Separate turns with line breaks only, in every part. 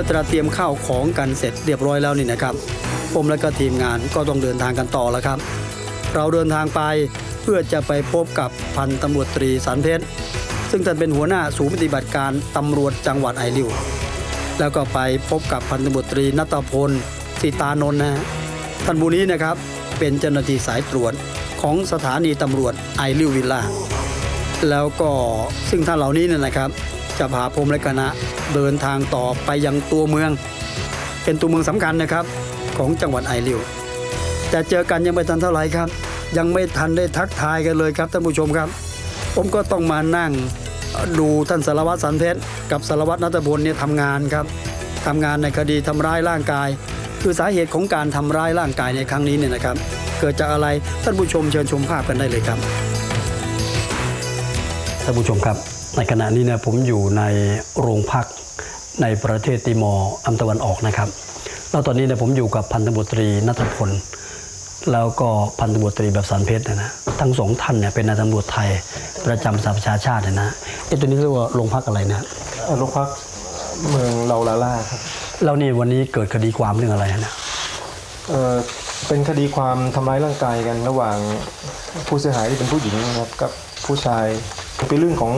มื่อตระเตรียมข้าวของกันเสร็จเรียบร้อยแล้วนี่นะครับ ผมและก็ทีมงานก็ต้องเดินทางกันต่อแล้วครับ เราเดินทางไปเพื่อจะไปพบกับพันตำรวจตรีสันเพชรซึ่งท่านเป็นหัวหน้าศูนย์ปฏิบัติการตำรวจจังหวัดไอริวแล้วก็ไปพบกับพันตำรวจตรีนัตพลสิตานนท์นะฮะท่านผู้นี้นะครับเป็นเจ้าหน้าที่สายตรวจของสถานีตำรวจไอริววิลล่าแล้วก็ซึ่งท่านเหล่านี้เนี่ยนะครับ จะพาผมและคณะเดินทางต่อไปยังตัวเมือง เป็นตัวเมืองสำคัญนะครับของจังหวัดไอริวแต่เจอกันยังไม่ทันเท่าไหร่ครับ ยังไม่ทันได้ทักทายกันเลยครับท่านผู้ชมครับ ผมก็ต้องมานั่งดูท่านสารวัตรสันเพชรกับสารวัตรนัทพลเนี่ยทำงานครับทำงานในคดีทำร้ายร่างกาย คือสาเหตุของการทำร้ายร่างกายในครั้งนี้เนี่ยนะครับ เกิดจากอะไรท่านผู้ชมเชิญชมภาพกันได้เลยครับท่านผู้ชมครับ ในขณะนี้เนี่ยผมอยู่ในโรงพักในประเทศติมอร์อันตะวันออกนะครับ แล้วตอนนี้เนี่ยผมอยู่กับพันธบุตรีนัทพลแล้วก็พันธบุตรีแบบสันเพชรนะนะทั้งสองท่านเนี่ยเป็นนายตำรวจไทยประจำสหประชาชาตินะนะเอ๊ะตัวนี้เรียกว่าโรงพักอะไรนะ
เอ่อโรงพักเมืองเลาลาล่าครับ
แล้วนี่วันนี้เกิดคดีความเรื่องอะไรนะ
เอ่อเป็นคดีความทำร้ายร่างกายกันระหว่างผู้เสียหายที่เป็นผู้หญิงนะครับกับผู้ชายเป็นเรื่องของ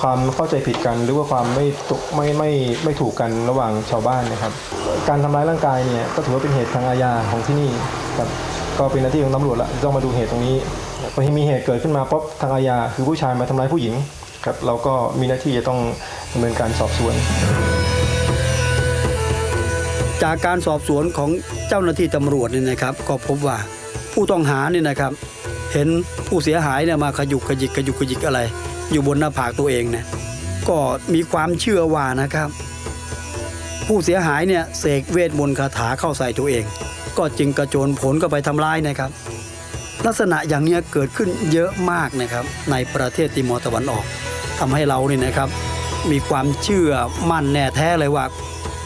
ความเข้าใจผิดกัน หรือว่าความไม่ตกไม่ไม่ไม่ถูกกันระหว่างชาวบ้านนะครับ การทำร้ายร่างกายเนี่ยก็ถือว่าเป็นเหตุทางอาญาของที่นี่ครับก็เป็นหน้าที่ของตำรวจละต้องมาดูเหตุตรงนี้พอมีเหตุเกิดขึ้นมาปุ๊บทางอาญาคือผู้ชายมาทำร้ายผู้หญิงครับเราก็มีหน้าที่จะต้องดำเนินการสอบสวน
จากการสอบสวนของเจ้าหน้าที่ตำรวจเนี่ยนะครับ ก็พบว่าผู้ต้องหาเนี่ยนะครับ เห็นผู้เสียหายเนี่ยมาขยุกขยิกขยุกขยิกอะไร อยู่บนหน้าผากตัวเองเนี่ยก็มีความเชื่อว่านะครับ ผู้เสียหายเนี่ยเสกเวทมนต์คาถาเข้าใส่ตัวเอง ก็จึงกระโจนผลก็ไปทำร้ายนะครับ ลักษณะอย่างเนี้ยเกิดขึ้นเยอะมากนะครับ ในประเทศติมอร์ตะวันออกทำให้เราเนี่ยนะครับ มีความเชื่อมั่นแน่แท้เลยว่า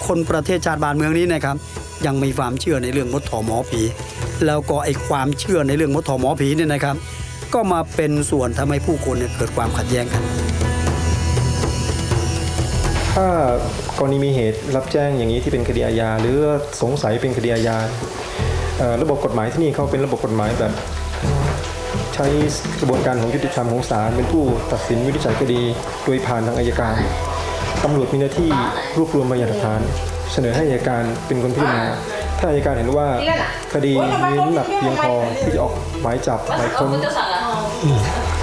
คนประเทศชาติบ้านเมืองนี้นะครับ ยังมีความเชื่อในเรื่องมดถอหมอผี แล้วก็ไอความเชื่อในเรื่องมดถอหมอผีเนี่ยนะครับ ก็มาเป็นส่วนทำให้ผู้คนเนี่ยเกิดความขัดแย้งกัน
ถ้ากรณีมีเหตุรับแจ้งอย่างนี้ที่เป็นคดีอาญาหรือสงสัยเป็นคดีอาญาระบบกฎหมายที่นี่เขาเป็นระบบกฎหมายแบบใช้กระบวนการของยุติธรรมของศาลเป็นผู้ตัดสินวินิจฉัยคดี โดยผ่านทางอายการตำรวจมีหน้าที่รวบรวมพยานหลักฐาน เสนอให้อายการเป็นคนพิจารณาถ้าอายการเห็นว่าคดีมีน้ำหนักเพียงพอที่จะออกหมายจับหมายค้น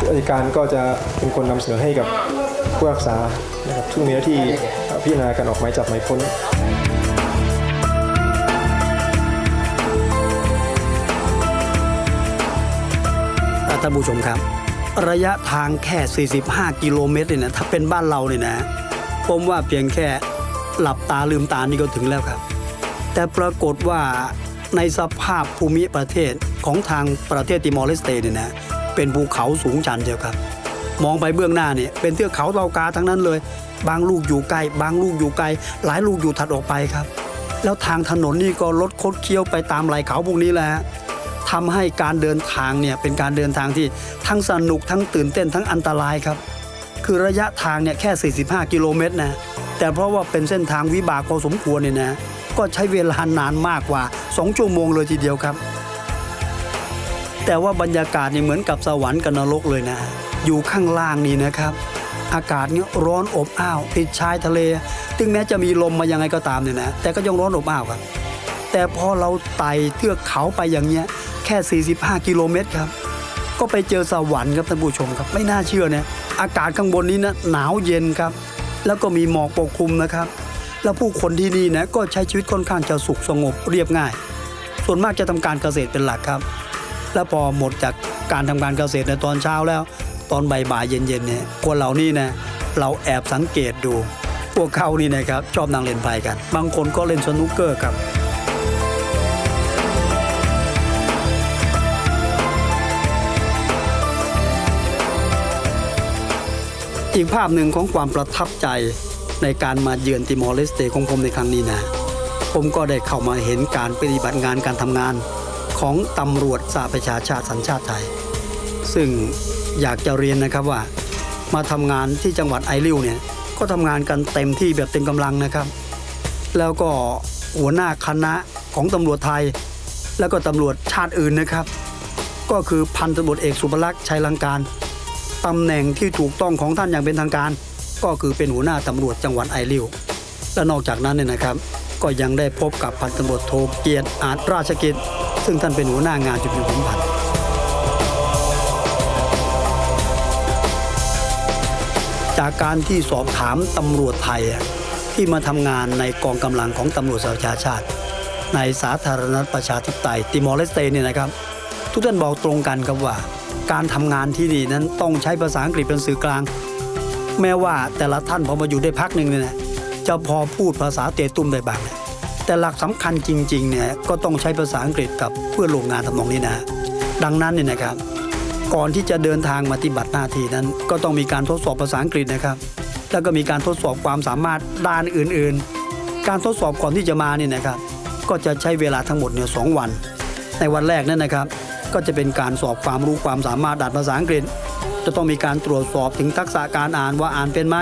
อายการก็จะเป็นคนนำเสนอให้กับผู้รักษานะครับซึ่งมีหน้าที่พิจารณาการออกหมายจับหมายค้น
ท่านผู้ชมครับ ระยะทางแค่ 45 กิโลเมตรเนี่ยนะถ้าเป็นบ้านเราเนี่ยนะผมว่าเพียงแค่หลับตาลืมตานี่ก็ถึงแล้วครับ แต่ปรากฏว่าในสภาพภูมิประเทศของทางประเทศติมอร์เลสเตเนี่ยนะ เป็นภูเขาสูงชันเดียวครับ มองไปเบื้องหน้าเนี่ยเป็นเทือกเขาเตากาทั้งนั้นเลย บางลูกอยู่ไกลบางลูกอยู่ไกล หลายลูกอยู่ถัดออกไปครับ แล้วทางถนนนี่ก็ลดคดเคี้ยวไปตามไหล่เขาพวกนี้แหละฮะทำให้การเดินทางเนี่ยเป็นการเดินทางที่ทั้งสนุกทั้งตื่นเต้นทั้งอันตรายครับ คือระยะทางเนี่ยแค่ 45 กิโลเมตรนะแต่เพราะว่าเป็นเส้นทางวิบากพอสมควรเนี่ยนะ ก็ใช้เวลานานมากกว่า 2 ชั่วโมงเลยทีเดียวครับ แต่ว่าบรรยากาศเนี่ยเหมือนกับสวรรค์กับนรกเลยนะ อยู่ข้างล่างนี่นะครับ อากาศเนี่ยร้อนอบอ้าวติดชายทะเล ถึงแม้จะมีลมมายังไงก็ตามเนี่ยนะ แต่ก็ยังร้อนอบอ้าวครับ แต่พอเราไต่เทือกเขาไปอย่างเงี้ยแค่ 45 กิโลเมตรครับ ก็ไปเจอสวรรค์ครับท่านผู้ชมครับ ไม่น่าเชื่อเนี่ยอากาศข้างบนนี้นะหนาวเย็นครับ แล้วก็มีหมอกปกคลุมนะครับ แล้วผู้คนที่นี่นะก็ใช้ชีวิตค่อนข้างจะสุขสงบเรียบง่าย ส่วนมากจะทำการเกษตรเป็นหลักครับ แล้วพอหมดจากการทำการเกษตรในตอนเช้าแล้ว ตอนบ่ายๆเย็นๆเนี่ยคนเหล่านี้นะเราแอบสังเกตดู พวกเขานี่นะครับชอบนั่งเล่นไพ่กัน บางคนก็เล่นสนุกเกอร์ครับอีกภาพหนึ่งของความประทับใจในการมาเยือนติมอร์เลสเตของผมในครั้งนี้นะ ผมก็ได้เข้ามาเห็นการปฏิบัติงานการทำงาน ของตำรวจสหประชาชาติสัญชาติไทย ซึ่งอยากจะเรียนนะครับว่า มาทำงานที่จังหวัดไอริวเนี่ยก็ทำงานกันเต็มที่แบบเต็มกำลังนะครับ แล้วก็หัวหน้าคณะของตำรวจไทย แล้วก็ตำรวจชาติอื่นนะครับ ก็คือพันตำรวจเอกสุภลักษณ์ชัยลังการตำแหน่งที่ถูกต้องของท่านอย่างเป็นทางการ ก็คือเป็นหัวหน้าตำรวจจังหวัดไอริวและนอกจากนั้นเนี่ยนะครับ ก็ยังได้พบกับพันตำรวจโทเกียรติอาจราชกิจ ซึ่งท่านเป็นหัวหน้างานจุดยืนสัมพันธ์จากการที่สอบถามตำรวจไทยที่มาทำงานในกองกำลังของตำรวจสหประชาชาติ ในสาธารณรัฐประชาธิปไตยติมอร์เลสเตเนี่ยนะครับ ทุกท่านบอกตรงกันครับว่า การทำงานที่นี่นั้นต้องใช้ภาษาอังกฤษเป็นสื่อกลาง แม้ว่าแต่ละท่านพอมาอยู่ได้พักหนึ่งเนี่ย จะพอพูดภาษาเตตุ้มได้บ้างนะแต่หลักสำคัญจริงๆเนี่ยก็ต้องใช้ภาษาอังกฤษกับเพื่อนร่วมงานทำนองนี้นะ ดังนั้นเนี่ยนะครับ ก่อนที่จะเดินทางมาปฏิบัติหน้าที่นั้น ก็ต้องมีการทดสอบภาษาอังกฤษนะครับ แล้วก็มีการทดสอบความสามารถด้านอื่นๆ การทดสอบก่อนที่จะมาเนี่ยนะครับ ก็จะใช้เวลาทั้งหมดเนี่ยสองวัน ในวันแรกนั่นนะครับ ก็จะเป็นการสอบความรู้ความสามารถด้านภาษาอังกฤษ จะต้องมีการตรวจสอบถึงทักษะการอ่านว่าอ่านเป็นไหม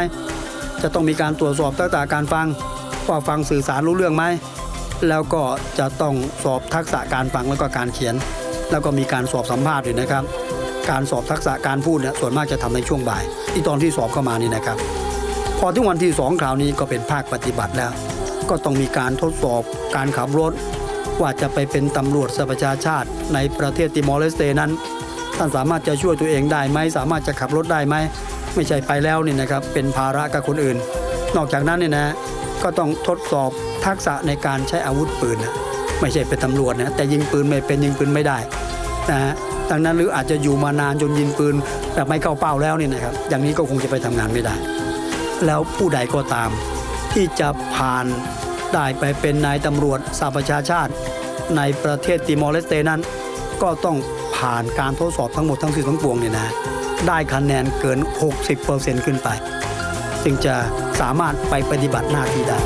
จะต้องมีการตรวจสอบทักษะการฟังว่าฟังสื่อสารรู้เรื่องไหมแล้วก็จะต้องสอบทักษะการฟังแล้วก็การเขียน แล้วก็มีการสอบสัมภาษณ์ด้วยนะครับ การสอบทักษะการพูดเนี่ยส่วนมากจะทำในช่วงบ่าย ที่ตอนที่สอบเข้ามานี่นะครับ พอถึงวันที่สองคราวนี้ก็เป็นภาคปฏิบัติแล้ว ก็ต้องมีการทดสอบการขับรถ ว่าจะไปเป็นตำรวจสประชาชาติ ในประเทศติมอร์เลสเตนั้น ท่านสามารถจะช่วยตัวเองได้ไหมสามารถจะขับรถได้ไหม ไม่ใช่ไปแล้วนี่นะครับเป็นภาระกับคนอื่น นอกจากนั้นเนี่ยนะก็ต้องทดสอบทักษะในการใช้อาวุธปืนนะไม่ใช่เป็นตำรวจนะแต่ยิงปืนไม่เป็นยิงปืนไม่ได้นะฮะดังนั้นหรืออาจจะอยู่มานานจนยิงปืนแบบไม่เข้าเป้าแล้วเนี่ยนะครับ อย่างนี้ก็คงจะไปทำงานไม่ได้ แล้วผู้ใดก็ตาม ที่จะผ่านได้ไปเป็นนายตำรวจสหประชาชาติ ในประเทศติมอร์เลสเตนั้น ก็ต้องผ่านการทดสอบทั้งหมดทั้งสิ้นทั้งปวงเนี่ยนะ ได้คะแนนเกิน 60%ขึ้นไป จึงจะสามารถไปปฏิบัติหน้าที่ได้